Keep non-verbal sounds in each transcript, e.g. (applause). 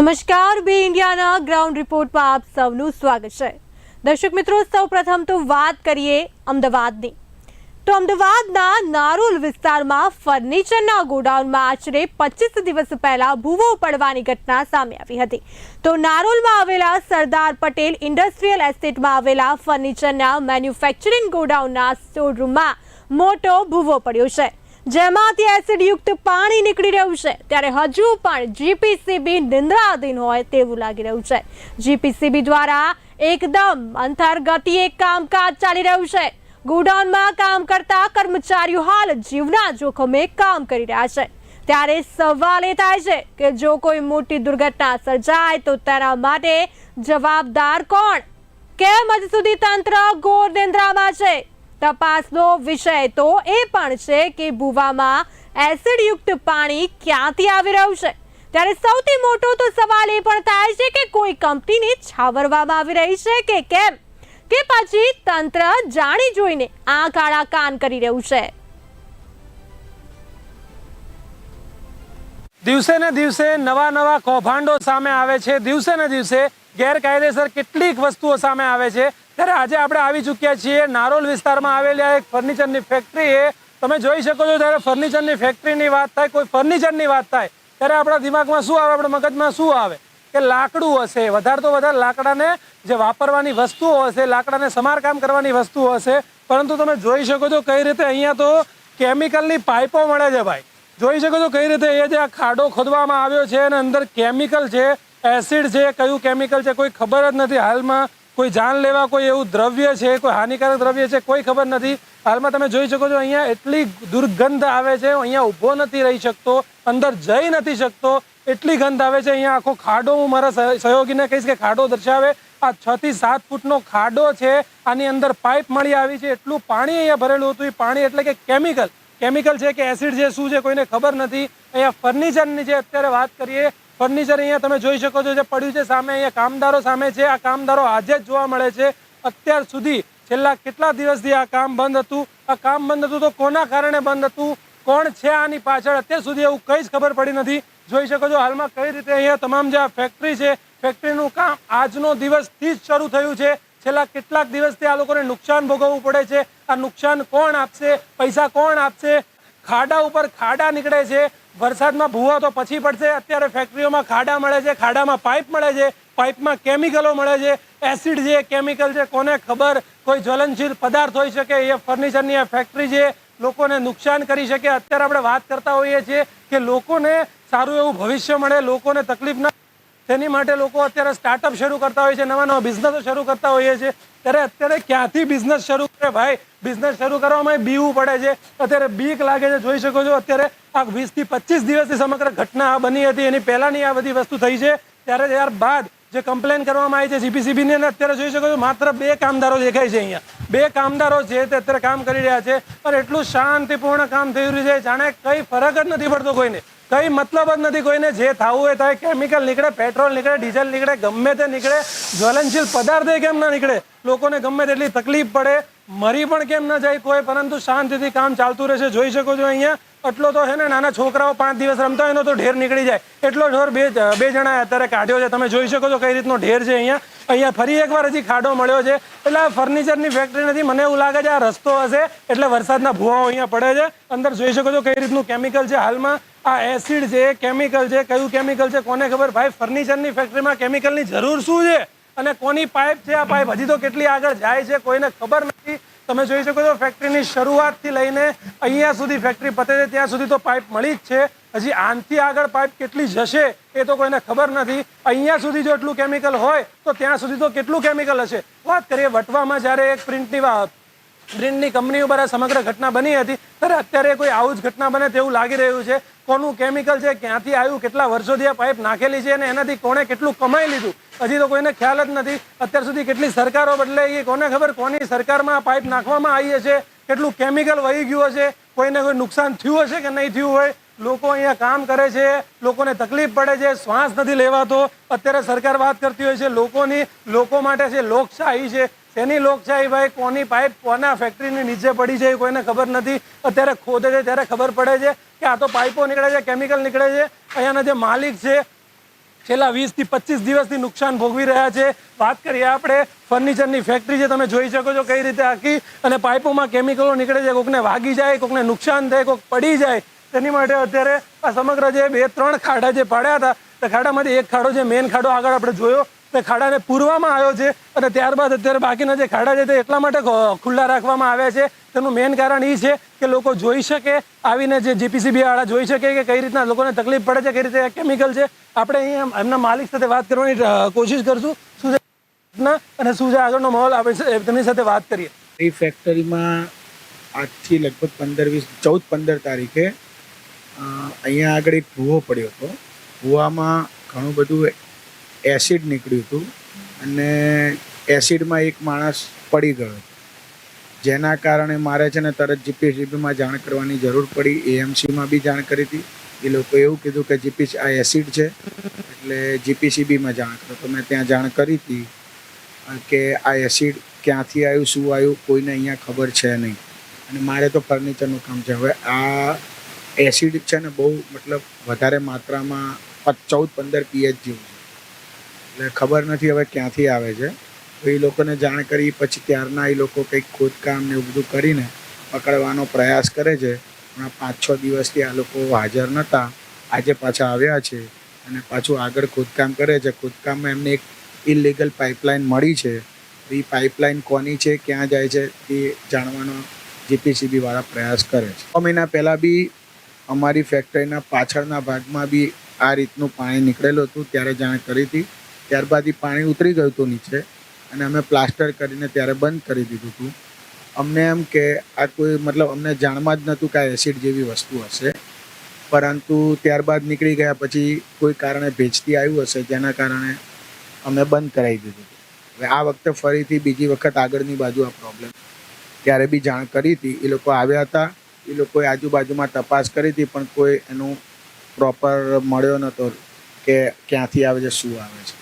નમસ્કાર, બી ઇન્ડિયાના ગ્રાઉન્ડ રિપોર્ટમાં આપ સૌનું સ્વાગત છે. દર્શક મિત્રો સૌ પ્રથમ તો વાત કરીએ અમદાવાદની. તો અમદાવાદના નારોલ વિસ્તારમાં ફર્નિચરના ગોડાઉનમાં આશરે પચીસ દિવસ પહેલા ભૂવો પડવાની ઘટના સામે આવી હતી. તો નારોલમાં આવેલા સરદાર પટેલ ઇન્ડસ્ટ્રીયલ એસ્ટેટમાં આવેલા ફર્નિચરના મેન્યુફેક્ચરિંગ ગોડાઉનના સ્ટોરરૂમમાં મોટો ભૂવો પડ્યો છે. જેમાંથી એસિડયુક્ત પાણી નીકળી રહ્યું છે. ત્યારે હજુ પણ જીપીસીબી નિંદ્રાધીન હોય તેવું લાગી રહ્યું છે. જીપીસીબી દ્વારા એકદમ અંતર ગતિએ કામકાજ ચાલી રહ્યું છે. ગોડાઉનમાં કામ કરતા કર્મચારીઓ હાલ જીવના જોખમે કામ કરી રહ્યા છે. ત્યારે સવાલ એ થાય છે કે જો કોઈ મોટી દુર્ઘટના સર્જાય તો તેના માટે જવાબદાર કોણ? કેમ હજી સુધી તંત્ર ગોર નિંદ્રામાં છે? તપાસનો વિષય તો એ પણ છે કે ભૂવામાં એસિડયુક્ત પાણી ક્યાંથી આવી રહ્યું છે? ત્યારે સૌથી મોટો તો સવાલ એ પણ થાય છે કે કોઈ કંપનીને છાવરવામાં આવી રહી છે કે કેમ? કે પછી તંત્ર જાણી જોઈને આ કાળા કાન કરી રહ્યું છે. દિવસે ને દિવસે નવા નવા કૌભાંડો સામે આવે છે. દિવસે ને દિવસે ગેરકાયદેસર કેટલીક વસ્તુઓ સામે આવે છે. ત્યારે આજે આપણે આવી ચૂક્યા છીએ. નારોલ વિસ્તારમાં આવેલી એક ફર્નિચરની ફેક્ટરી એ. તમે જોઈ શકો છો ત્યારે ફર્નિચરની ફેક્ટરીની વાત થાય, કોઈ ફર્નિચરની વાત થાય, ત્યારે આપણા દિમાગમાં શું આવે, આપણા મગજમાં શું આવે? કે લાકડું હશે. વધારે તો વધારે લાકડાને જે વાપરવાની વસ્તુઓ હશે, લાકડાને સમારકામ કરવાની વસ્તુઓ હશે. પરંતુ તમે જોઈ શકો છો કઈ રીતે અહીંયા તો કેમિકલની પાઇપો મળે છે ભાઈ. જોઈ શકો છો કઈ રીતે એ જે આ ખાડો ખોદવામાં આવ્યો છે અને અંદર કેમિકલ છે એસિડ છે, કયું કેમિકલ છે કોઈ ખબર જ નથી હાલમાં. કોઈ જાન લેવા, કોઈ એવું દ્રવ્ય છે, કોઈ હાનિકારક દ્રવ્ય છે, કોઈ ખબર નથી. હાલમાં તમે જોઈ શકો છો, અહીંયા એટલી દુર્ગંધ આવે છે અહીંયા ઊભો નથી રહી શકતો, અંદર જઈ નથી શકતો. એટલી ગંધ આવે છે, અહીંયા આખો ખાડો હું મારા સહયોગીને કહીશ કે ખાડો દર્શાવે. આ છ થી સાત ફૂટનો ખાડો છે, આની અંદર પાઇપ મળી આવી છે, એટલું પાણી અહીંયા ભરેલું હતું. એ પાણી એટલે કે કેમિકલ. કેમિકલ છે કે એસિડ છે, શું છે, કોઈને ખબર નથી. અહીંયા ફર્નિચરની જે અત્યારે વાત કરીએ ફર્નિચર અહીંયા તમે જોઈ શકો છો જે પડ્યું છે, સામે અહીંયા કામદારો સામે છે. આ કામદારો આજે જ જોવા મળે છે. અત્યાર સુધી છેલ્લા કેટલા દિવસથી આ કામ બંધ હતું? આ કામ બંધ હતું તો કોના કારણે બંધ હતું? કોણ છે આની પાછળ? અત્યાર સુધી એવું કંઈ જ ખબર પડી નથી. જોઈ શકો છો હાલમાં કઈ રીતે અહીંયા તમામ જે ફેક્ટરી છે ફેક્ટરીનું કામ આજનો દિવસથી જ શરૂ થયું છે. છેલ્લા કેટલાક દિવસથી આ લોકોને નુકસાન ભોગવવું પડે છે. આ નુકસાન કોણ આપશે? પૈસા કોણ આપશે? ખાડા ઉપર ખાડા નીકળે છે. વરસાદમાં ભૂવા તો પછી પડશે. અત્યારે ફેક્ટરીઓમાં ખાડા મળે છે, ખાડામાં પાઇપ મળે છે, પાઇપમાં કેમિકલો મળે છે. એસિડ છે કેમિકલ છે, કોને ખબર? કોઈ જ્વલનશીલ પદાર્થ હોઈ શકે, એ ફર્નિચરની આ ફેક્ટરી છે લોકોને નુકસાન કરી શકે. અત્યારે આપણે વાત કરતા હોઈએ છીએ કે લોકોને સારું એવું ભવિષ્ય મળે, લોકોને તકલીફ ના તેની માટે લોકો અત્યારે સ્ટાર્ટઅપ શરૂ કરતા હોય છે, નવા નવા બિઝનેસો શરૂ કરતા હોઈએ છીએ. ત્યારે અત્યારે ક્યાંથી બિઝનેસ શરૂ કરે ભાઈ? બિઝનેસ શરૂ કરવામાં બીવું પડે છે. અત્યારે બીક લાગે છે, જોઈ શકો છો. અત્યારે આ વીસથી પચીસ દિવસથી સમગ્ર ઘટના બની હતી. એની પહેલાની આ બધી વસ્તુ થઈ છે. ત્યારે ત્યારબાદ જે કમ્પ્લેન કરવામાં આવી છે જીપીસીબીની અને અત્યારે જોઈ શકો છો, માત્ર બે કામદારો દેખાય છે અહીંયા. બે કામદારો છે તે અત્યારે કામ કરી રહ્યા છે, પણ એટલું શાંતિપૂર્ણ કામ થઈ રહ્યું છે. જાણે કંઈ ફરક જ નથી પડતો કોઈને. કઈ મતલબ જ નથી કોઈને. જે થવું હોય થાય કેમિકલ નીકળે, પેટ્રોલ નીકળે, ડીઝલ નીકળે, ગમે તે નીકળે, જ્વલનશીલ પદાર્થ કેમ ના નીકળે? લોકોને ગમે તેટલી તકલીફ પડે મરી પણ કેમ ના જાય કોઈ પરંતુ શાંતિથી કામ ચાલતું રહેશે. જોઈ શકો છો અહીંયા એટલો તો છે ને નાના છોકરાઓ પાંચ દિવસ રમતા હોય એનો તો ઢેર નીકળી જાય. એટલો ઢોર બે બે જણા અત્યારે કાઢ્યો છે. તમે જોઈ શકો છો કઈ રીતનો ઢેર છે અહીંયા. અહીંયા ફરી એકવાર હજી ખાડો મળ્યો છે. એટલે આ ફર્નિચરની ફેક્ટરી નથી. મને એવું લાગે છે આ રસ્તો હશે, એટલે વરસાદના ભૂવાઓ અહીંયા પડે છે. અંદર જોઈ શકો છો કઈ રીતનું કેમિકલ છે હાલમાં. આ એસિડ છે કેમિકલ છે, કયું કેમિકલ છે, કોને ખબર? ભાઈ, ફર્નિચરની ફેક્ટરીમાં કેમિકલની જરૂર શું છે? અને કોની પાઇપ છે? આ પાઇપ હજી તો કેટલી આગળ જાય છે? કોઈને ખબર નથી. તમે જોઈ શકો છો, ફેક્ટરીની શરૂઆતથી લઈને અહીંયા સુધી ફેક્ટરી પતે છે. ત્યાં સુધી તો પાઇપ મળી જ છે. હજી આનથી આગળ પાઇપ કેટલી જશે એ તો કોઈને ખબર નથી. અહીંયા સુધી જો એટલું કેમિકલ હોય, તો ત્યાં સુધી તો કેટલું કેમિકલ હશે? વાત કરીએ વટવામાં, જ્યારે એક પ્રિન્ટની વાત પ્રિન્ટની કંપની ઉપર આ સમગ્ર ઘટના બની હતી. ત્યારે અત્યારે કોઈ આવું જ ઘટના બને તેવું લાગી રહ્યું છે. કોનું કેમિકલ છે, ક્યાંથી આવ્યું, કેટલા વર્ષોથી આ પાઇપ નાખેલી છે અને એનાથી કોણે કેટલું કમાઈ લીધું? હજી તો કોઈને ખ્યાલ જ નથી. અત્યાર સુધી કેટલી સરકારો બદલાઈ ગઈ, કોને ખબર કોની સરકારમાં આ પાઇપ નાખવામાં આવી હશે, કેટલું કેમિકલ વહી ગયું હશે, કોઈને કોઈ નુકસાન થયું હશે કે નહીં થયું હોય? લોકો અહીંયા કામ કરે છે, લોકોને તકલીફ પડે છે, શ્વાસ નથી લેવાતો. અત્યારે સરકાર વાત કરતી હોય છે, લોકોની, લોકો માટે છે લોકશાહી છે શેની લોકશાહી ભાઈ, કોની પાઇપ કોના ફેક્ટરીની નીચે પડી છે, એ કોઈને ખબર નથી. અત્યારે ખોદે છે, ત્યારે ખબર પડે છે કે આ તો પાઇપો નીકળે છે કેમિકલ નીકળે છે. અહીંયાના જે માલિક છે, છેલ્લા વીસથી પચીસ દિવસથી નુકસાન ભોગવી રહ્યા છે. વાત કરીએ આપણે ફર્નિચરની ફેક્ટરી જે તમે જોઈ શકો છો કઈ રીતે આખી અને પાઇપોમાં કેમિકલો નીકળે છે, કોકને વાગી જાય, કોકને નુકસાન થાય, કોક પડી જાય. તેની માટે અત્યારે આ સમગ્ર જે બે, ત્રણ ખાડા જે પાડ્યા હતા, તે ખાડામાંથી એક ખાડો જે મેન ખાડો આગળ આપણે જોયો. તે ખાડાને પૂરવામાં આવ્યો છે અને ત્યારબાદ અત્યારે બાકીના જે ખાડા છે તે એટલા માટે ખુલ્લા રાખવામાં આવ્યા છે. તેનું મેન કારણ એ છે કે લોકો જોઈ શકે, આવીને જે જીપીસીબી વાળા જોઈ શકે કે કઈ રીતના લોકોને તકલીફ પડે છે, કઈ રીતે કેમિકલ છે. આપણે અહીંયા એમના માલિક સાથે વાત કરવાની કોશિશ કરશું. શું ઘટના અને શું આગળનો માહોલ આપણે તેમની સાથે વાત કરીએ. એ ફેક્ટરીમાં આજથી લગભગ પંદર વીસ, ચૌદ, પંદર તારીખે અહીંયા આગળ એક ભૂવો પડ્યો હતો. ભૂવામાં ઘણું બધું એસિડ નીકળ્યું હતું અને એસિડમાં એક માણસ પડી ગયો. જેના કારણે મારે છે ને તરત જીપીસીબીમાં જાણ કરવાની જરૂર પડી. એએમસીમાં બી જાણ કરી હતી. એ લોકો એવું કીધું કે જીપી આ એસિડ છે, એટલે જીપીસીબીમાં જાણ કરો. તો મેં ત્યાં જાણ કરી હતી કે આ એસિડ ક્યાંથી આવ્યું, શું આવ્યું, કોઈને અહીંયા ખબર છે નહીં. અને મારે તો ફર્નિચરનું કામ છે. હવે આ એસિડ છે ને બહુ, મતલબ વધારે માત્રામાં ચૌદ પંદર પીએચ જેવું છે. એટલે ખબર નથી હવે ક્યાંથી આવે છે. તો એ લોકોને જાણ કરી, પછી ત્યારના એ લોકો કંઈક ખોદકામ ને એવું બધું કરીને પકડવાનો પ્રયાસ કરે છે. પણ પાંચ છ દિવસથી આ લોકો હાજર નહોતા. આજે પાછા આવ્યા છે અને પાછું આગળ ખોદકામ કરે છે. ખોદકામમાં એમને એક ઇલીગલ પાઇપલાઇન મળી છે. એ પાઇપલાઇન કોની છે, ક્યાં જાય છે, એ જાણવાનો જીપીસીબીવાળા પ્રયાસ કરે છે. છ મહિના પહેલાં બી અમારી ફેક્ટરીના પાછળના ભાગમાં બી આ રીતનું પાણી નીકળેલું હતું. ત્યારે જાણ કરી હતી. ત્યારબાદ એ પાણી ઉતરી ગયું હતું નીચે અને અમે પ્લાસ્ટર કરીને ત્યારે બંધ કરી દીધું હતું. અમને એમ કે આ કોઈ મતલબ અમને જાણમાં જ નહોતું કે આ એસિડ જેવી વસ્તુ હશે. પરંતુ ત્યારબાદ નીકળી ગયા પછી કોઈ કારણે ભેજતી આવ્યું હશે, જેના કારણે અમે બંધ કરાવી દીધું હવે આ વખતે ફરીથી બીજી વખત આગળની બાજુ આ પ્રોબ્લેમ ત્યારે બી જાણ કરી હતી એ લોકો આવ્યા હતા એ લોકોએ આજુબાજુમાં તપાસ કરી હતી, પણ કોઈ એનું પ્રોપર મળ્યો નહોતો કે ક્યાંથી આવે છે, શું આવે છે.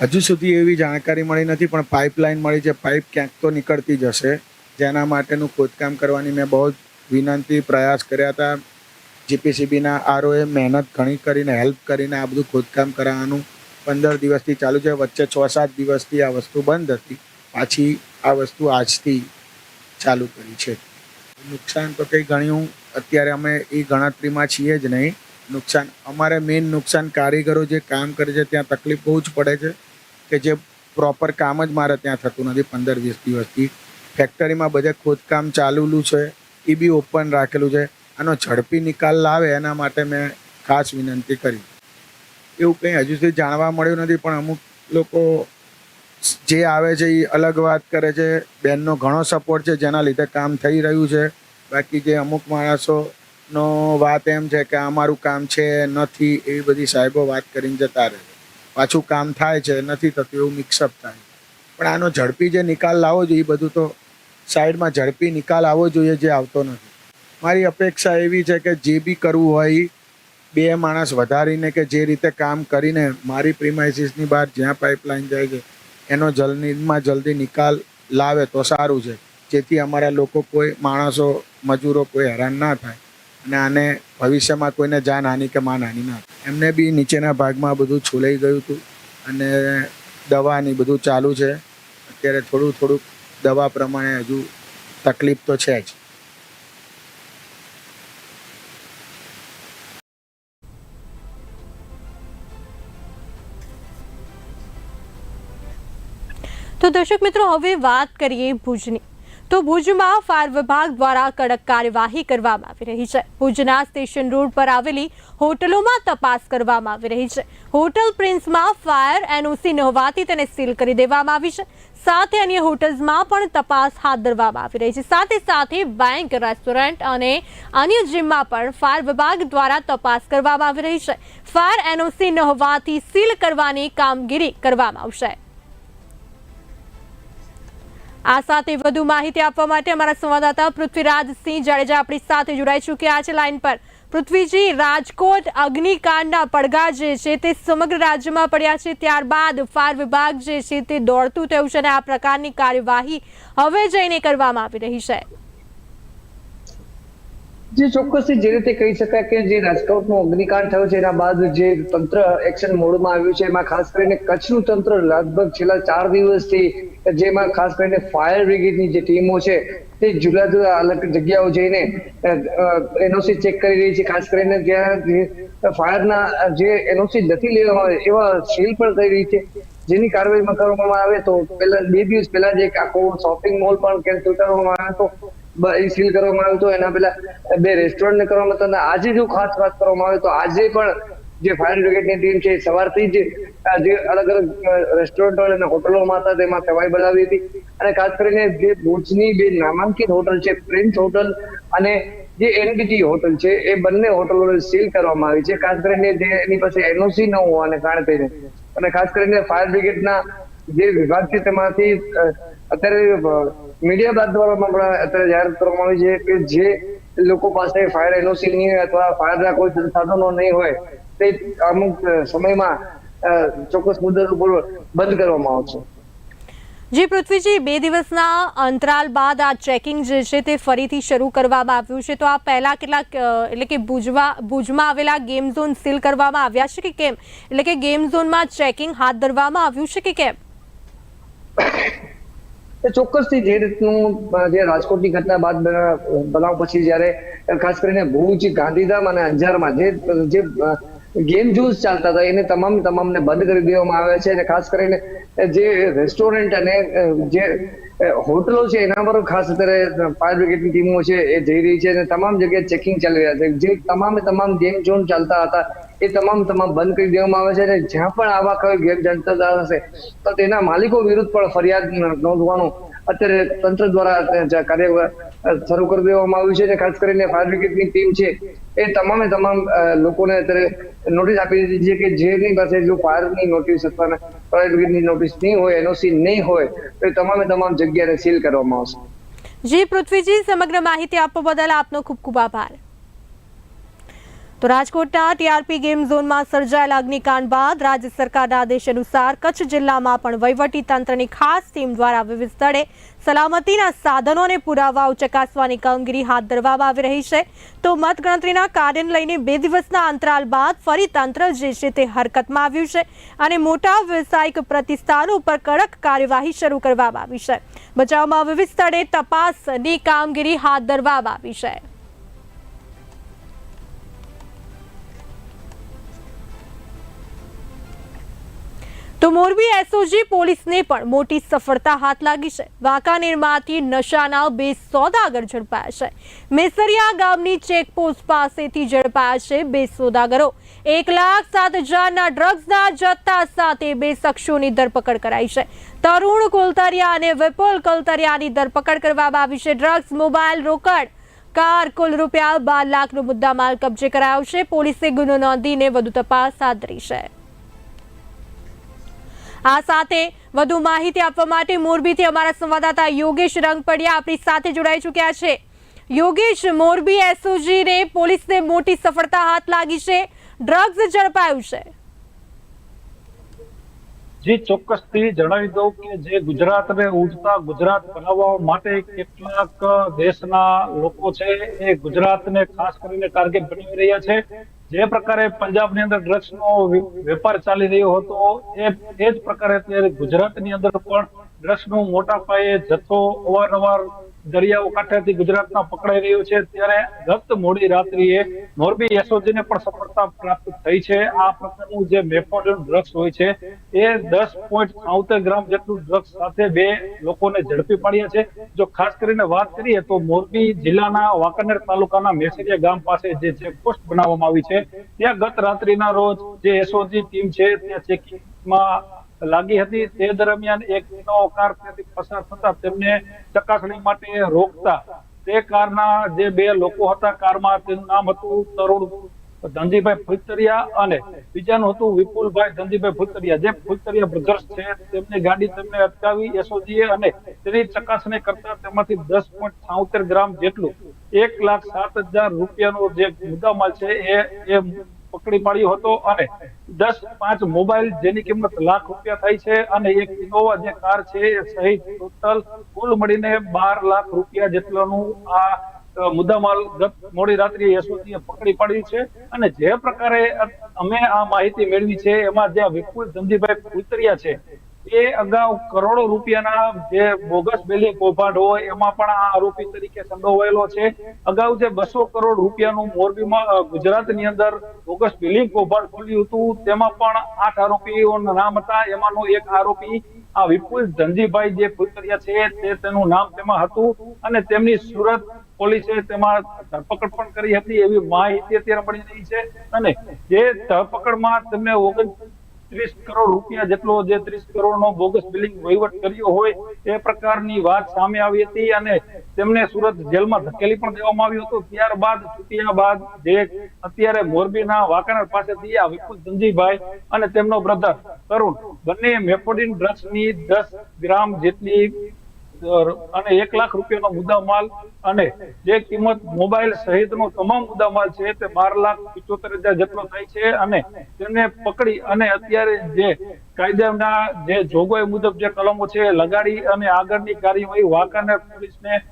હજુ સુધી એવી જાણકારી મળી નથી, પણ પાઇપલાઇન મળી છે. પાઇપ ક્યાંક તો નીકળતી જશે જેના માટેનું ખોદકામ કરવાની મેં બહુ જ વિનંતી, પ્રયાસ કર્યા હતા. જીપીસીબીના આરઓએ મહેનત ઘણી કરીને, હેલ્પ કરીને આ બધું ખોદકામ કરાવવાનું પંદર દિવસથી ચાલુ છે. વચ્ચે છ સાત દિવસથી આ વસ્તુ બંધ હતી. પાછી આ વસ્તુ આજથી ચાલુ કરી છે. નુકસાન તો કંઈ ગણ્યું, અત્યારે અમે એ ગણતરીમાં છીએ જ નહીં. નુકસાન, અમારે મેઇન નુકસાન કારીગરો જે કામ કરે છે, ત્યાં તકલીફ બહુ જ પડે છે. કે જે પ્રોપર કામ જ મારે ત્યાં થતું નથી પંદર, વીસ દિવસથી. ફેક્ટરીમાં બધે ખોદકામ ચાલેલું છે, એ બી ઓપન રાખેલું છે. આનો ઝડપી નિકાલ લાવે એના માટે મેં ખાસ વિનંતી કરી. એવું કંઈ હજુ સુધી જાણવા મળ્યું નથી, પણ અમુક લોકો જે આવે છે એ અલગ વાત કરે છે. બેનનો ઘણો સપોર્ટ છે, જેના લીધે કામ થઈ રહ્યું છે. બાકી જે અમુક માણસોનો વાત એમ છે કે અમારું કામ છે, નથી, એવી બધી સાહેબો વાત કરીને જતા રહે પાછું કામ થાય છે, નથી થતું એવું મિક્સઅપ થાય. પણ આનો ઝડપી જે નિકાલ લાવવો જોઈએ, એ બધું તો સાઈડમાં ઝડપી નિકાલ આવવો જોઈએ જે આવતો નથી. મારી અપેક્ષા એવી છે કે જે બી કરવું હોય, બે માણસ વધારીને કે જે રીતે કામ કરીને મારી પ્રિમાઇસીસની બહાર જ્યાં પાઇપલાઇન જાય છે, એનો જલ્દીમાં જલ્દી નિકાલ લાવે તો સારું છે. જેથી અમારા લોકો કોઈ માણસો, મજૂરો કોઈ હેરાન ના થાય. અને આને ભવિષ્યમાં કોઈને જાનહાનિ કે માનહાનિ ના એમને બી નીચેના ભાગમાં બધું છોલાઈ ગયું હતું અને દવાની બધું ચાલુ છે. અત્યારે થોડું થોડુંક દવા પ્રમાણે હજુ તકલીફ તો છે જ. તો દર્શક મિત્રો, હવે વાત કરીએ ભુજની. તો ભુજમાં ફાયર વિભાગ દ્વારા કડક કાર્યવાહી કરવામાં આવી રહી છે. ભુજના સ્ટેશન રોડ પર આવેલી હોટલોમાં તપાસ કરવામાં આવી રહી છે. હોટલ પ્રિન્સમાં ફાયર એનઓસી ન હોવાથી તેને સીલ કરી દેવામાં આવી છે. સાથે અન્ય હોટલ્સમાં પણ તપાસ હાથ ધરવામાં આવી રહી છે. સાથે સાથે બેંક, રેસ્ટોરન્ટ અને અન્ય જીમમાં પણ ફાયર વિભાગ દ્વારા તપાસ કરવામાં આવી રહી છે. ફાયર એનઓસી ન હોવાથી સીલ કરવાની કામગીરી કરવામાં આવશે. આ સાથે વધુ માહિતી આપવા માટે અમારા સંવાદદાતા પૃથ્વીરાજસિંહ જાડેજા આપણી સાથે જોડાઈ ચૂક્યા છે લાઈન પર. પૃથ્વીજી, રાજકોટ અગ્નિકાંડના પડઘા જે છે તે સમગ્ર રાજ્યમાં પડ્યા છે. ત્યારબાદ ફાયર વિભાગ જે છે તે દોડતું થયું છે અને આ પ્રકારની કાર્યવાહી હવે જઈને કરવામાં આવી રહી છે. જે ચોક્કસથી જે રીતે કહી શકાય કે જે રાજકોટનો અગ્નિકાંડ થયો છે, એના બાદ જે તંત્ર એક્શન મોડમાં આવ્યું છે, એમાં ખાસ કરીને કચ્છનું તંત્ર લગભગ છેલ્લા ચાર દિવસથી જેમાં ખાસ કરીને ફાયર બ્રિગેડની જે ટીમો છે, તે જુદા જુદા અલગ જગ્યાઓ જઈને એનઓસી ચેક કરી રહી છે, ખાસ કરીને જ્યાં ફાયરના જે એનઓસી નથી લેવામાં આવે, એવા સીલ પણ થઈ રહી છે. જેની કાર્યવાહીમાં કરવામાં આવે તો પહેલા બે દિવસ પહેલા જ એક આખો શોપિંગ મોલ પણ કેન્સલ કરવામાં આવ્યો હતો. સીલ કરવામાં આવ્યું એના પેલા બે રેસ્ટોરન્ટ કરવામાં અને આજે જો ખાસ વાત કરવામાં આવે તો આજે પણ જે ફાયર બ્રિગેડની ટીમ છે સવારથી જ જે અલગ અલગ રેસ્ટોરન્ટ અને હોટલોમાં હતા તેમાં સવાઈ બનાવી હતી. અને ખાસ કરીને જે ભુજની બે નામાંકિત હોટલ છે પ્રિન્સ હોટલ અને જે એનબીટી હોટલ છે, એ બંને હોટલોને સીલ કરવામાં આવી છે. ખાસ કરીને જે એની પાસે એનઓસી ન હોવાને કારણે અને ખાસ કરીને ફાયર બ્રિગેડના જે વિભાગ છે તેમાંથી અત્યારે મીડિયા દ્વારા પણ અત્યારે જાહેરાત કરવામાં આવી છે કે જે લોકો પાસે ફાયર એનઓસી નહીં હોય અથવા ફાયરના કોઈ સંસાધનો નહીં હોય તે અમુક સમયમાં ચોક્કસ મુદત ઉપર બંધ કરવામાં આવશે. જી પૃથ્વીજી બે દિવસના અંતરાલ બાદ આ ચેકિંગ જે છે તે ફરીથી શરૂ કરવામાં આવ્યું છે. તો આ પહેલા કેટલાક એટલે કે ભુજમાં ભુજમાં આવેલા ગેમ ઝોન સીલ કરવામાં આવ્યા છે કે કેમ? એટલે કે ગેમ ઝોનમાં ચેકિંગ હાથ ધરવામાં આવ્યું છે કે કેમ? (coughs) એ ચોક્કસથી જે રીતનું જે રાજકોટની ઘટના બાદ બના- બનાવ પછી જ્યારે ખાસ કરીને ભુજ, ગાંધીધામ અને અંજારમાં જે જે ગેમ ઝોન્સ ચાલતા હતા, એને તમામ, તમામને બંધ કરી દેવામાં આવ્યા છે અને ખાસ કરીને જે રેસ્ટોરન્ટ અને જે હોટલો છે, એના પર ખાસ અત્યારે ફાયર બ્રિગેડની ટીમો છે, એ જઈ રહી છે અને તમામ જગ્યાએ ચેકિંગ ચાલી રહ્યા છે. જે તમામે તમામ ગેમ ઝોન ચાલતા હતા, એ તમામ તમામ બંધ કરી દેવામાં આવે છે અને જ્યાં પણ આવા કોઈ ગેમ ચાલતા હશે, તો તેના માલિકો વિરુદ્ધ પણ ફરિયાદ નોંધવાનું અત્યારે તંત્ર દ્વારા કાર્ય શરૂ કરી દેવામાં આવ્યું છે ખાસ કરીને ફાયર બ્રિગેડની ટીમ છે એ તમામે તમામ લોકોને અત્યારે નોટિસ આપી દીધી છે કે જેની પાસે જો ફાયરની નોટિસ અથવા ફાયર બ્રિગેડની નોટિસ નહીં હોય એનઓસી નહીં હોય, તો એ તમામે તમામ જગ્યાને સીલ કરવામાં આવશે. જી પૃથ્વીજી, સમગ્ર માહિતી આપવા બદલ આપનો ખૂબ ખૂબ આભાર. તો રાજકોટના ટીઆરપી ગેમ ઝોનમાં સર્જાયેલા અગ્નિકાંડ બાદ રાજ્ય સરકારના આદેશ અનુસાર કચ્છ જિલ્લામાં પણ વહીવટી તંત્રની ખાસ ટીમ દ્વારા વિવિધ સ્થળે સલામતીના સાધનોને પુરાવાઓ ચકાસવાની કામગીરી હાથ ધરવામાં આવી રહી છે. તો મતગણતરીના કાર્યને લઈને બે દિવસના અંતરાલ બાદ ફરી તંત્ર જે છે તે હરકતમાં આવ્યું છે અને મોટા વ્યવસાયિક પ્રતિષ્ઠાનો ઉપર કડક કાર્યવાહી શરૂ કરવામાં આવી છે. બચાવમાં વિવિધ સ્થળે તપાસની કામગીરી હાથ ધરવામાં આવી છે. તો મોરબી એસઓજી પોલીસને પણ મોટી સફળતા હાથ લાગી છે. વાંકાનેરમાંથી નશાના બે સોદાગર ઝડપાયા છે. મેસરિયા ગામની ચેકપોસ્ટ પાસેથી ઝડપાયા છે બે સોદાગરો. એક લાખ સાત હજારના ડ્રગ્સના જથ્થા સાથે બે શખ્સોની ધરપકડ કરાઈ છે. તરુણ કોલતરિયા અને વિપુલ કોલતરિયાની ધરપકડ કરવામાં આવી છે. ડ્રગ્સ, મોબાઈલ રોકડ, કાર કુલ રૂપિયા બાર લાખનો મુદ્દામાલ કબજે કરાયો છે. પોલીસે ગુનો નોંધીને વધુ તપાસ હાથ ધરી છે. આ સાથે વધુ માહિતી આપવા માટે મોરબીથી અમારા સંવાદદાતા યોગેશ રંગપડિયા આપણી સાથે જોડાઈ ચૂક્યા છે. યોગેશ, મોરબી એસઓજી ને પોલીસને મોટી સફળતા હાથ લાગી છે. ડ્રગ્સ ઝડપાયું છે. જે, ચોક્કસથી જણાવી દઉં કે જે ગુજરાતને ઉડતા ગુજરાત બનાવવા માટે કેટલાક દેશના લોકો છે એ ગુજરાતને ખાસ કરીને ટાર્ગેટ બનાવી રહ્યા છે. જે પ્રકારે પંજાબની અંદર ડ્રગ્સનો નો વેપાર ચાલી રહ્યો હતો, એ જ પ્રકારે અત્યારે ગુજરાતની અંદર પણ ડ્રગ્સનો મોટા પાયે જથ્થો અવારનવાર દરિયાઓ કાંઠેથી ગુજરાતમાં પકડાઈ રહ્યો છે. ત્યારે ગત મોડી રાત્રિએ મોરબી એસઓજીને પણ સફળતા પ્રાપ્ત થઈ છે. આ પ્રકારનું જે મેફોડન ડ્રગ્સ હોય છે, એ દસ પોઈન્ટ છોતેર ગ્રામ જેટલું ડ્રગ્સ સાથે બે લોકોને ઝડપી પાડ્યા છે. જો ખાસ કરીને વાત કરીએ તો મોરબી જિલ્લાના વાંકાનેર તાલુકાના મેસરિયા ગામ પાસે જે ચેકપોસ્ટ બનાવવામાં આવી છે, ત્યાં ગત રાત્રિના રોજ જે એસઓજી ટીમ છે, ત્યાં ચેકિંગમાં લાગી હતી. તે દરમિયાન એક ઇનોવા કાર પસાર થતા તેમને ચકાસણી માટે રોકતા. તે કારના જે બે લોકો હતા, કારમાં તેનું નામ હતું તરુણ ધનજીભાઈ ફુલતરિયા અને બીજાનું હતું વિપુલભાઈ ધનજીભાઈ ફુલતરિયા. જે ફુલતરિયા બ્રધર્સ છે, તેમની ગાડી તેમને અટકાવી એસઓજીએ અને તેની ચકાસણી કરતા તેમાંથી દસ પોઈન્ટ છાઉતેર ગ્રામ જેટલું એક લાખ સાત હજાર રૂપિયાનો જે મુદ્દામાલ છે એ પકડી પાડ્યો હતો અને દસ પાંચ મોબાઈલ જેની કિંમત લાખ રૂપિયા થાય છે અને એક ઇનોવા જે કાર છે સહિત ટોટલ કુલ મળીને બાર લાખ રૂપિયા જેટલાનું આ મુદ્દામાલ ગત મોડી રાત્રે એસઓજીએ પકડી પાડી છે. અને જે પ્રકારે અમે આ માહિતી મેળવી છે, એમાં જે વિપુલ ધનજીભાઈ કુતરિયા છે એ અગાઉ કરોડો રૂપિયાના જે બોગસ બેલી કૌભાંડ હોય, એમાં પણ આ આરોપી તરીકે સંડોવાયેલો છે. અગાઉ જે બસો કરોડ રૂપિયાનું મોરબીમાં ગુજરાતની અંદર બોગસ બિલિંગ કૌભાંડ ખુલ્યું હતું, તેમાં પણ આઠ આરોપીઓના નામ હતા. એમાંનો એક આરોપી આ વિપુલ ધનજીભાઈ જે કુતરિયા છે, તે તેનું નામ તેમાં હતું અને તેમની સુરત પોલીસે તેમાં ધરપકડ પણ કરી હતી એવી માહિતી અત્યારે મળી રહી છે. અને જે ધરપકડમાં તેમને ઓગણત્રીસ કરોડ રૂપિયા જેટલો જે ત્રીસ કરોડનો બોગસ બિલિંગ વહીવટ કર્યો હોય એ પ્રકારની વાત સામે આવી હતી અને તેમને સુરત જેલમાં ધકેલી પણ દેવામાં આવ્યું હતું. ત્યારબાદ છૂટ્યા બાદ જે અત્યારે મોરબીના વાંકાનેર પાસેથી આ વિપુલ ધનજીભાઈ અને તેમનો બ્રધર તરુણ બંને મેફોડિન ડ્રગ્સની દસ ગ્રામ જેટલી અને એક લાખ રૂપિયાનો મુદ્દામાલ અને જે કિંમત મોબાઈલ સહિતનો તમામ મુદ્દામાલ છે તે બાર લાખ પિચોતેર હજાર જેટલો થાય છે અને તેને પકડી અને અત્યારે જે કાયદાના જે જોગવાઈ મુજબ જે કલમો છે લગાડી અને આગળની કાર્યવાહી વાંકાનેર પોલીસને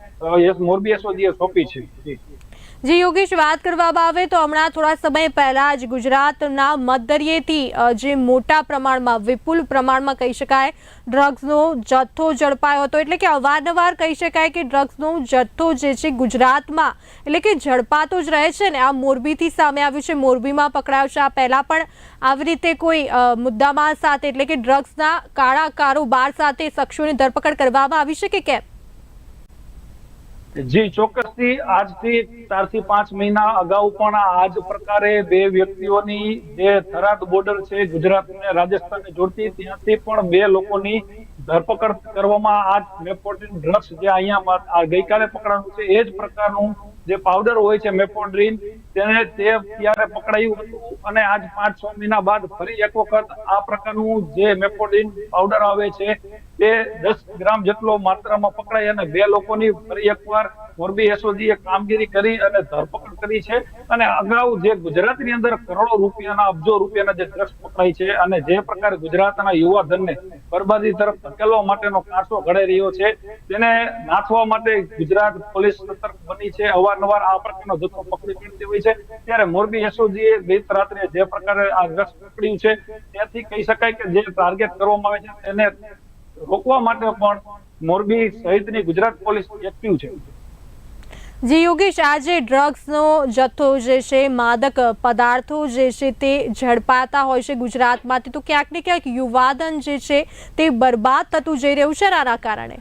મોરબી એસઓજીએ સોંપી છે. જી. યોગેશ, વાત કરવામાં આવે તો હમણાં થોડા સમય પહેલાં જ ગુજરાતના મધદરિયેથી જે મોટા પ્રમાણમાં, વિપુલ પ્રમાણમાં કહી શકાય, ડ્રગ્સનો જથ્થો ઝડપાયો હતો. એટલે કે અવારનવાર કહી શકાય કે ડ્રગ્સનો જથ્થો જે છે ગુજરાતમાં, એટલે કે ઝડપાતો જ રહે છે ને. આ મોરબીથી સામે આવ્યું છે. મોરબીમાં પકડાયો છે. આ પહેલાં પણ આવી રીતે કોઈ મુદ્દામાં સાથે, એટલે કે ડ્રગ્સના કાળા કારોબાર સાથે શખ્સોની ધરપકડ કરવામાં આવી છે કે કેમ? જી, ચોક્કસથી આજથી ચારથી પાંચ મહિના અગાઉ પણ આ જ પ્રકારે બે વ્યક્તિઓની જે થરાદ બોર્ડર છે ગુજરાત અને રાજસ્થાનને જોડતી ત્યાંથી પણ બે લોકોની ધરપકડ કરવામાં આ મેપોડ્રીન ડ્રગ્સ જે અહીંયા ગઈકાલે પકડાયું છે, એ જ પ્રકારનું જે પાવડર હોય છે મેપોડ્રીન, તેને તે ત્યારે પકડાયું હતું અને આજ પાંચ છ મહિના બાદ ફરી એક વખત આ પ્રકારનું જે મેપોડ્રીન પાવડર આવે છે, તે દસ ગ્રામ જેટલો માત્રામાં પકડાય અને બે લોકોની ફરી એકવાર મોરબી એસઓજીએ કામગીરી કરી અને ધરપકડ કરી છે અને અગાઉ જે ગુજરાતની અંદર કરોડો રૂપિયાના, અબજો રૂપિયાના જે ડ્રગ્સ પકડાય છે અને જે પ્રકારે ગુજરાતના યુવા ધનને બરબાદી તરફ ધકેલવા માટેનો કાંસો ઘડાઈ રહ્યો છે. તેને નાથવા માટે ગુજરાત પોલીસ સતર્ક બની છે. અવારનવાર આ પ્રકારનો જથ્થો પકડી પડતી હોય છે. ત્યારે મોરબી એસઓજીએ ગત રાત્રે જે પ્રકારે આ ડ્રગ્સ પકડ્યું છે, ત્યાંથી કહી શકાય કે જે ટાર્ગેટ કરવામાં આવે છે, તેને રોકવા માટે પણ મોરબી સહિતની ગુજરાત પોલીસ એક્ટિવ છે. જી યોગેશ, આજે ડ્રગ્સનો જથ્થો જે છે, માદક પદાર્થો જે છે તે ઝડપાતા હોય છે ગુજરાતમાંથી. તો ક્યાંક ને ક્યાંક યુવાધન જે છે તે બરબાદ થતું જઈ રહ્યું છે આના કારણે.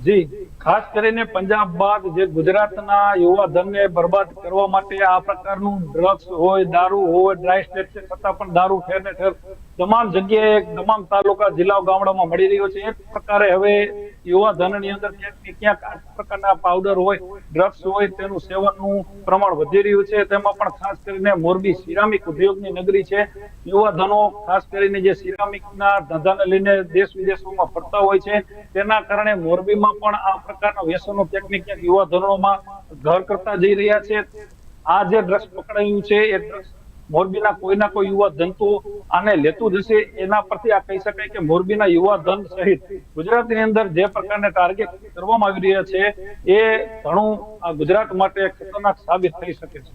જી, ખાસ કરીને પંજાબ બાદ જે ગુજરાતના યુવા ધનને બરબાદ કરવા માટે આ પ્રકારનું ડ્રગ્સ હોય, દારૂ હોય, ડ્રાય સ્ટેટ છે, છતાં પણ દારૂ ઠેર ને ઠેર તમામ જગ્યાએ, તમામ તાલુકા જિલ્લા ગામડામાં મળી રહ્યો છે. એ પ્રકારે હવે યુવા ધનની અંદર ક્યાંક ક્યાંક આ પ્રકારના પાવડર હોય ડ્રગ્સ હોય, તેનું સેવનનું પ્રમાણ વધી રહ્યું છે. તેમાં પણ ખાસ કરીને મોરબી સિરામિક ઉદ્યોગની નગરી છે. યુવા ધનો, ખાસ કરીને જે સિરામિકના ધંધાને લઈને દેશ વિદેશોમાં ફરતા હોય છે, તેના કારણે મોરબીમાં પણ આ પ્રકારના વ્યસનો ક્યાંક ને ક્યાંક યુવા ધનોમાં ઘર કરતા જઈ રહ્યા છે. આ જે ડ્રગ્સ પકડાયું છે, એ ડ્રગ્સ મોરબીના કોઈના કોઈ યુવા ધન તો આને લેતું જશે એના પરથી આ કહી શકાય કે મોરબીના યુવા ધન સહિત ગુજરાતની અંદર જે પ્રકારના ટાર્ગેટ કરવામાં આવી રહ્યા છે, એ ઘણું ગુજરાત માટે ખતરનાક સાબિત થઈ શકે છે.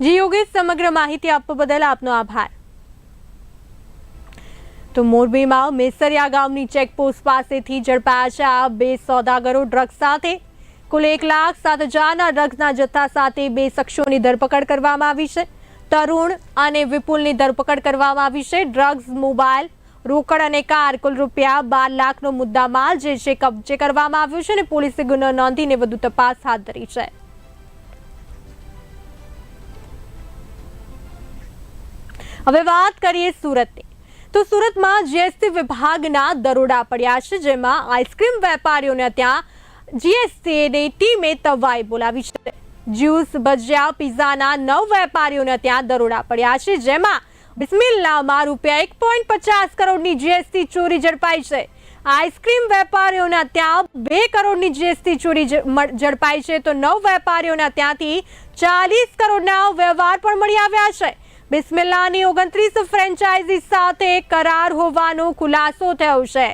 જી, યોગેશ, સમગ્ર માહિતી આપવા બદલ આપનો આભાર. તો મોરબીમાં મેસરિયા ગામની ચેકપોસ્ટ પાસેથી ઝડપાયા છે આ બે સોદાગરો ડ્રગ્સ સાથે, કુલ એક લાખ સાત હજારના ડ્રગ્સના જથ્થા સાથે બે શખ્સોની ધરપકડ કરવામાં આવી છે. તરુણ અને વિપુલની ધરપકડ કરવામાં આવી છે. ડ્રગ્સ, મોબાઈલ, રોકડ અને કાર, કુલ રૂપિયા બાર લાખનો મુદ્દામાલ જે છે કબજે કરવામાં આવ્યો છે અને પોલીસે ગુનો નોંધીને વધુ તપાસ હાથ ધરી છે. હવે વાત કરીએ સુરતની. તો સુરતમાં જીએસટી વિભાગના દરોડા પડ્યા છે, જેમાં આઈસ્ક્રીમ વેપારીઓને ત્યાં જીએસટીની ટીમે તવાઈ બોલાવી છે. જ્યુસ, ભજીયા, પીઝાના નવ વેપારીઓને ત્યાં દરોડા પડ્યા છે, જેમાં બિસ્મિલ્લામાં રૂપિયા એક પોઈન્ટ પચાસ કરોડની જીએસટી ચોરી ઝડપાઈ છે. આઈસ્ક્રીમ વેપારીઓના ત્યાં બે કરોડની જીએસટી ચોરી ઝડપાઈ છે, તો નવ વેપારીઓના ત્યાંથી ચાલીસ કરોડના વ્યવહાર પણ મળી આવ્યા છે. બિસ્મિલ્લાની ઓગણત્રીસ ફ્રેન્ચાઇઝી સાથે કરાર હોવાનો ખુલાસો થયો છે.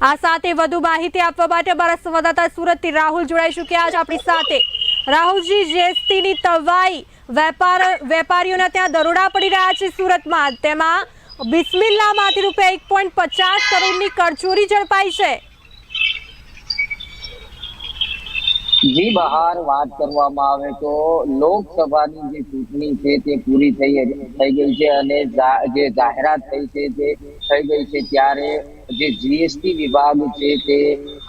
આ સાથે વધુ માહિતી આપવા માટે અમારા સંવાદદાતા સુરતથી રાહુલ જોડાઈ ચૂક્યા છે આપણી સાથે. રાહુલજી જીએસટીની તવાઈ વેપાર વેપારીઓના ત્યાં દરોડા પડી રહ્યા છે સુરતમાં. તેમાં બિસ્મિલ્લામાંથી રૂપિયા એક પોઈન્ટ પચાસ કરોડની કરચોરી ઝડપાઈ છે. જી, બહાર વાત કરવામાં આવે તો લોકસભાની જે ચૂંટણી છે તે પૂરી થઈ થઈ ગઈ છે અને જે જાહેરાત થઈ છે તે થઈ ગઈ છે ત્યારે જે જીએસટી વિભાગ છે તે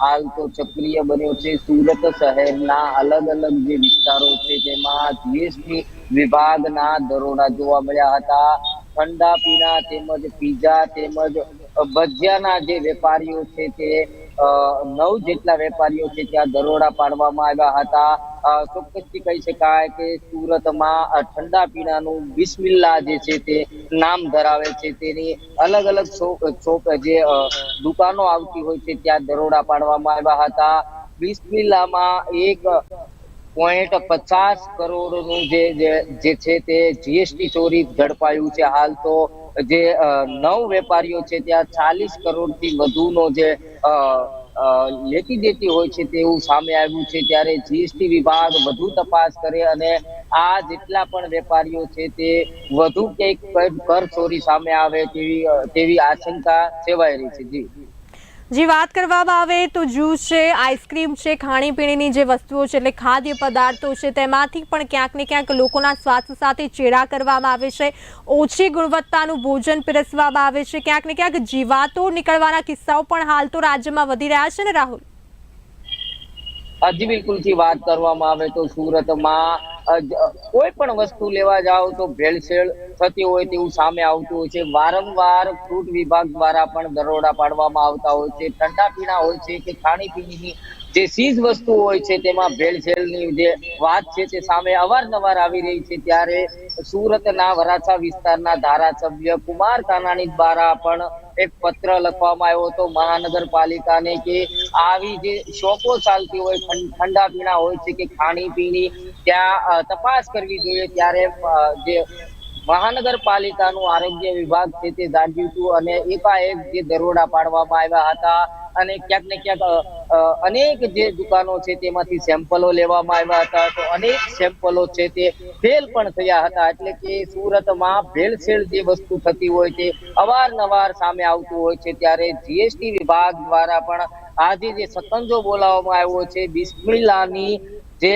હાલ તો સક્રિય બન્યો છે. સુરત શહેરના અલગ અલગ જે વિસ્તારો છે તેમાં જીએસટી વિભાગના દરોડા જોવા મળ્યા હતા. ઠંડા પીણા તેમજ પીઝા તેમજ ભજીયાના જે વેપારીઓ છે તે નવ જેટલા વેપારીઓ છે ત્યાં દરોડા પાડવામાં આવ્યા હતા. ચોક્કસથી કહી શકાય કે સુરતમાં ઠંડા પીણાનું બિસ્મિલ્લા જે છે તે નામ ધરાવે છે. તેની અલગ અલગ શોપ જે દુકાનો આવતી હોય છે ત્યાં દરોડા પાડવામાં આવ્યા હતા. બિસ્મિલ્લામાં એક પોઈન્ટ પચાસ કરોડનું જે જે- છે તે જીએસટી ચોરી ઝડપાયું છે. હાલ તો જે નવ વેપારીઓ છે ત્યાં ચાલીસ કરોડથી વધુનો જે લેતી દેતી હોય છે તેવું સામે આવ્યું છે. ત્યારે જીએસટી વિભાગ વધુ તપાસ કરે અને આ જેટલા પણ વેપારીઓ છે તે વધુ કંઈક કર ચોરી સામે આવે તેવી તેવી આશંકા સેવાઈ રહી છે. જી. જે, વાત કરવામાં આવે તો જ્યુસ છે, આઈસ્ક્રીમ છે, ખાણીપીણીની જે વસ્તુઓ છે, એટલે ખાદ્ય પદાર્થો છે, તેમાંથી પણ ક્યાંક ને ક્યાંક લોકોના સ્વાસ્થ્ય સાથે ચેડા કરવામાં આવે છે, ઓછી ગુણવત્તાનું ભોજન પીરસવામાં આવે છે, ક્યાંક ને ક્યાંક જીવાતો નીકળવાના કિસ્સાઓ પણ હાલ તો રાજ્યમાં વધી રહ્યા છે ને, રાહુલ? હજી બિલકુલથી વાત કરવામાં આવે તો સુરતમાં કોઈ પણ વસ્તુ લેવા જાઓ તો ભેળસેળ થતી હોય તેવું સામે આવતું હોય છે. વારંવાર ફ્રૂટ વિભાગ દ્વારા પણ દરોડા પાડવામાં આવતા હોય છે. ઠંડા પીણા હોય છે કે ખાણીપીણીની જે ચીજ વસ્તુ હોય છે, તેમાં ભેળસેળની જે વાત છે, તે સામે અવારનવાર આવી રહી છે, ત્યારે સુરતના વરાછા વિસ્તારના ધારાસભ્ય કુમાર કાનાણી દ્વારા પણ એક પત્ર લખવામાં આવ્યો હતો મહાનગરપાલિકાને કે આવી જે શોપો ચાલતી હોય ઠંડા પીણા હોય છે કે ખાણીપીણી, ત્યાં તપાસ કરવી જોઈએ, ત્યારે જે મહાનગરપાલિકાનું આરોગ્ય વિભાગ છે તે જાગ્યું અને એકાએક જે દરોડા પાડવામાં આવ્યા હતા અને ક્યાંક ને ક્યાંક અનેક જે દુકાનો છે તેમાંથી સેમ્પલો લેવામાં આવ્યા હતા. તો અનેક સેમ્પલો છે તે ફેલ પણ થયા હતા. એટલે કે સુરતમાં ભેળસેળ જે વસ્તુ થતી હોય છે, અવારનવાર સામે આવતું હોય છે, ત્યારે જીએસટી વિભાગ દ્વારા પણ આજે જે સતંજો બોલાવવામાં આવ્યો છે બિસ્મિલ્લાની જે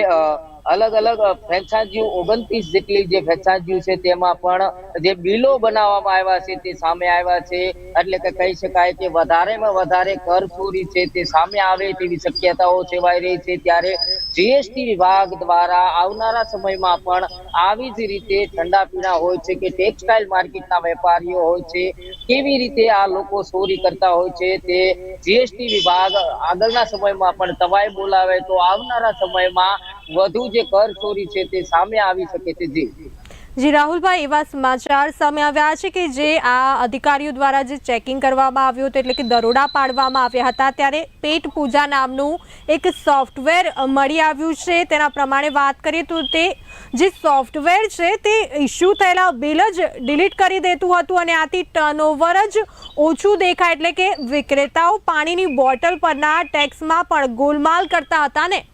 અલગ અલગ ફ્રેન્ચાઇઝીઓ ઓગણત્રીસ જેટલી જે ફ્રેન્ચાઇઝીઓ છે તેમાં પણ જે બિલો બનાવવામાં આવ્યા છે તે સામે આવ્યા છે. એટલે કે કહી શકાય કે વધારેમાં વધારે કર ચોરી છે તે સામે આવે તેવી શક્યતાઓ સેવાઈ રહી છે. ત્યારે જીએસટી વિભાગ દ્વારા આવનારા સમયમાં પણ આવી જ રીતે ઠંડા પીણા હોય છે કે ટેક્સટાઇલ માર્કેટના વેપારીઓ હોય છે, કેવી રીતે આ લોકો ચોરી કરતા હોય છે તે જીએસટી વિભાગ આગળના સમયમાં પણ તવાય બોલાવે તો આવનારા સમયમાં વધુ જે કર ચોરી છે તે સામે આવી શકે છે. જી. જી, રાહુલભાઈ, એવા સમાચાર સામે આવ્યા છે કે જે આ અધિકારીઓ દ્વારા જે ચેકિંગ કરવામાં આવ્યું હતું એટલે કે દરોડા પાડવામાં આવ્યા હતા, ત્યારે પેટ પૂજા નામનું એક સોફ્ટવેર મળી આવ્યું છે. તેના પ્રમાણે વાત કરીએ તો તે જે સોફ્ટવેર છે તે ઇસ્યુ થયેલા બિલ જ ડિલીટ કરી દેતું હતું અને આથી ટર્નઓવર જ ઓછું દેખાય એટલે કે વિક્રેતાઓ પાણીની બોટલ પરના ટેક્સમાં પણ ગોલમાલ કરતા હતા ને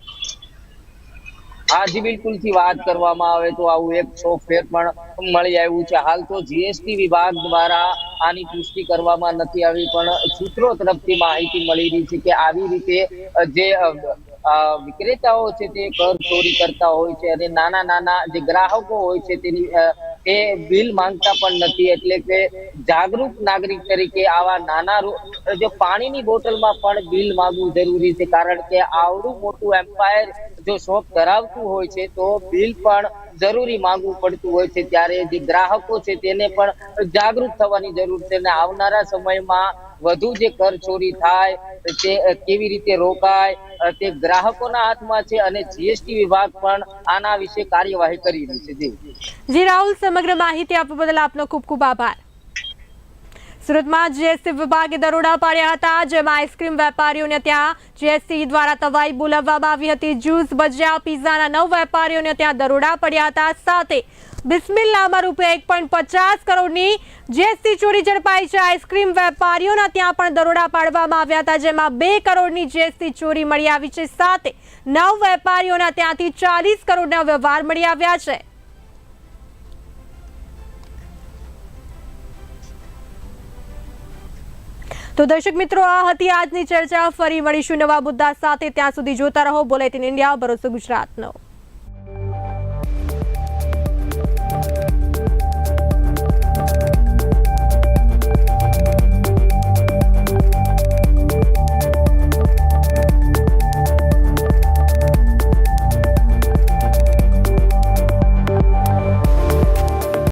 હાજી બિલકુલથી વાત કરવામાં આવે તો આવું એક સોફ્ટવેર પણ મળી આવ્યું છે. હાલ તો જીએસટી વિભાગ દ્વારા આની પુષ્ટિ કરવામાં નથી આવી, પણ સૂત્રો તરફથી માહિતી મળી રહી છે કે આવી રીતે જે વિક્રેતાઓ છે તે કર ચોરી કરતા હોય છે અને નાના નાના જે ગ્રાહકો હોય છે તેની તે બિલ માંગતા પણ નથી એટલે કે જાગૃત નાગરિક તરીકે આવા નાના જો પાણીની બોટલમાં પણ બિલ માંગવું જરૂરી છે. કારણ કે આવડું મોટું એમ્પાયર જો શોપ ધરાવતું હોય છે, તો બિલ પણ જરૂરી માંગવું પડતું હોય છે, ત્યારે જે ગ્રાહકો છે તેને પણ જાગૃત થવાની જરૂર છે અને આવનારા સમયમાં વધુ જે કર ચોરી થાય, તે કેવી રીતે રોકાય, તે ગ્રાહકોના હાથમાં છે અને જીએસટી વિભાગ પણ આના વિશે કાર્યવાહી કરી રહી છે. જી. જી, રાહુલ, સમગ્ર માહિતી આપવા બદલ આપનો ખૂબ ખૂબ આભાર. સુરતમાં જીએસટી વિભાગે દરોડા પાડ્યા હતા, જેમાં આઈસ્ક્રીમ વેપારીઓને ત્યાં જીએસટી દ્વારા તવાઈ બોલાવવામાં આવી હતી. જ્યુસ, ભજીયા, પીઝાના નવ વેપારીઓને ત્યાં દરોડા પડ્યા હતા. સાથે બિસ્મિલ્લામાં રૂપિયા એક પોઈન્ટ પચાસ કરોડની જીએસટી ચોરી ઝડપાઈ છે. આઈસ્ક્રીમ વેપારીઓના ત્યાં પણ દરોડા પાડવામાં આવ્યા હતા, જેમાં બે કરોડની જીએસટી ચોરી મળી આવી છે. સાથે નવ વેપારીઓના ત્યાંથી ચાલીસ કરોડના વ્યવહાર મળી આવ્યા છે. તો દર્શક મિત્રો, આ હતી આજની ચર્ચા. ફરી મળીશું નવા મુદ્દા સાથે. ત્યાં સુધી જોતા રહો. બુલેટિન ઇન્ડિયા ભરોસો ગુજરાતનો